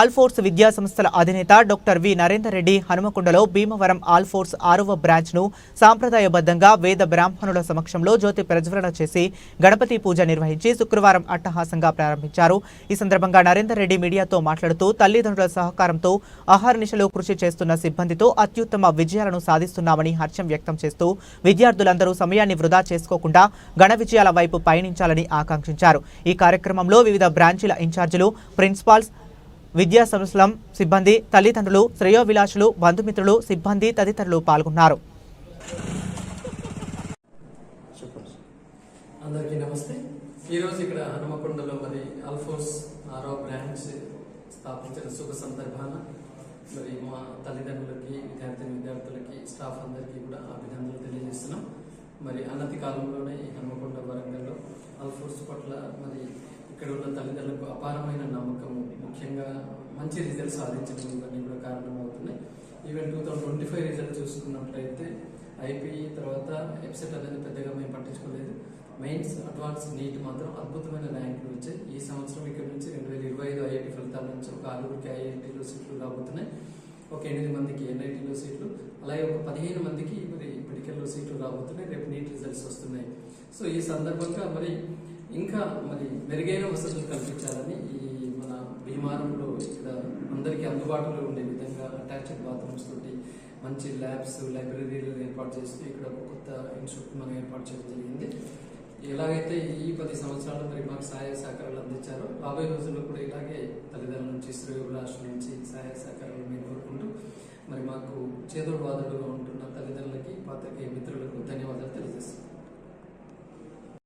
ఆల్ఫోర్స్ విద్యా సంస్థల అధినేత డాక్టర్ వి. నరేందర్ రెడ్డి హనుమకొండలో భీమవరం ఆల్ఫోర్స్ ఆరవ బ్రాంచ్ను సాంప్రదాయబద్ధంగా వేద బ్రాహ్మణుల సమక్షంలో జ్యోతి ప్రజ్వలన చేసి గణపతి పూజ నిర్వహించి శుక్రవారం అట్టహాసంగా ప్రారంభించారు. ఈ సందర్భంగా నరేందర్ రెడ్డి మీడియాతో మాట్లాడుతూ తల్లిదండ్రుల సహకారంతో అహర్నిశలో కృషి చేస్తున్న సిబ్బందితో అత్యుత్తమ విజయాలను సాధిస్తున్నామని హర్షం వ్యక్తం చేస్తూ విద్యార్థులందరూ సమయాన్ని వృధా చేసుకోకుండా గణ విజయాల వైపు పయనించాలని ఆకాంక్షించారు. ఈ కార్యక్రమంలో వివిధ బ్రాంచీల ఇన్ఛార్జీలు ప్రిన్సిపాల్స్ విద్యా సంస్థల సిబ్బంది తల్లిదండ్రులు శ్రేయోభిలాషులు బంధుమిత్రులు సిబ్బంది తదితరులు పాల్గొన్నారు. అందరికీ నమస్తే. ఈరోజు ఇక్కడ హనుమకొండలో మరి అల్ఫోర్స్ ఆరో బ్రాంచ్ స్థాపించిన శుభ సందర్భాన మరి మా తల్లిదండ్రులకి విద్యార్థి విద్యార్థులకి స్టాఫ్ అందరికీ కూడా అభినందనలు తెలియజేస్తున్నాం. మరి అన్నతి కాలంలోనే ఈ హనుమకొండ వరంగల్లో అల్ఫోర్స్ పట్ల మరి ఇక్కడ ఉన్న తల్లిదండ్రులకు అపారమైన నమ్మకము ముఖ్యంగా మంచి రిజల్ట్ సాధించడం ఇవన్నీ కూడా కారణమవుతున్నాయి. Even two thousand twenty five result చూసుకున్నట్లయితే ఐపీఈ తర్వాత ఎప్సెట్ అనేది పెద్దగా మేము పట్టించుకోలేదు. మెయిన్స్ అడ్వాన్స్ నీట్ మాత్రం అద్భుతమైన ర్యాంకులు వచ్చాయి. ఈ సంవత్సరం ఇక్కడ నుంచి రెండు వేల ఇరవై ఐదు ఐఐటి ఫలితాల నుంచి ఒక ఆరుగురికి ఐఐటీలో సీట్లు రాబోతున్నాయి. ఒక ఎనిమిది మందికి ఎన్ఐటీలో సీట్లు అలాగే ఒక పదిహేను మందికి మరి మెడికల్లో సీట్లు రాబోతున్నాయి. రేపు నీట్ రిజల్ట్స్ వస్తున్నాయి. సో ఈ సందర్భంగా మరి ఇంకా మరి మెరుగైన వసతులు కల్పించాలని ఈ మన భీమారంలో ఇక్కడ అందరికీ అందుబాటులో ఉండే విధంగా అటాచ్డ్ బాత్రూమ్స్ తోటి మంచి ల్యాబ్స్ లైబ్రరీలు ఏర్పాటు చేస్తూ ఇక్కడ ఒక కొత్త ఇన్స్టిట్యూట్ మనం ఏర్పాటు చేయడం జరిగింది. ఎలాగైతే ఈ పది సంవత్సరాలు మరి మాకు సహాయ సహకారాలు అందించారో రాబోయే రోజుల్లో కూడా ఇలాగే తల్లిదండ్రుల నుంచి శ్రేయోభిలాషుల నుంచి సహాయ సహకారాలు మేము కోరుకుంటూ మరి మాకు చేదోడు బాధలుగా ఉంటున్న తల్లిదండ్రులకి పాత్రికేయ మిత్రులు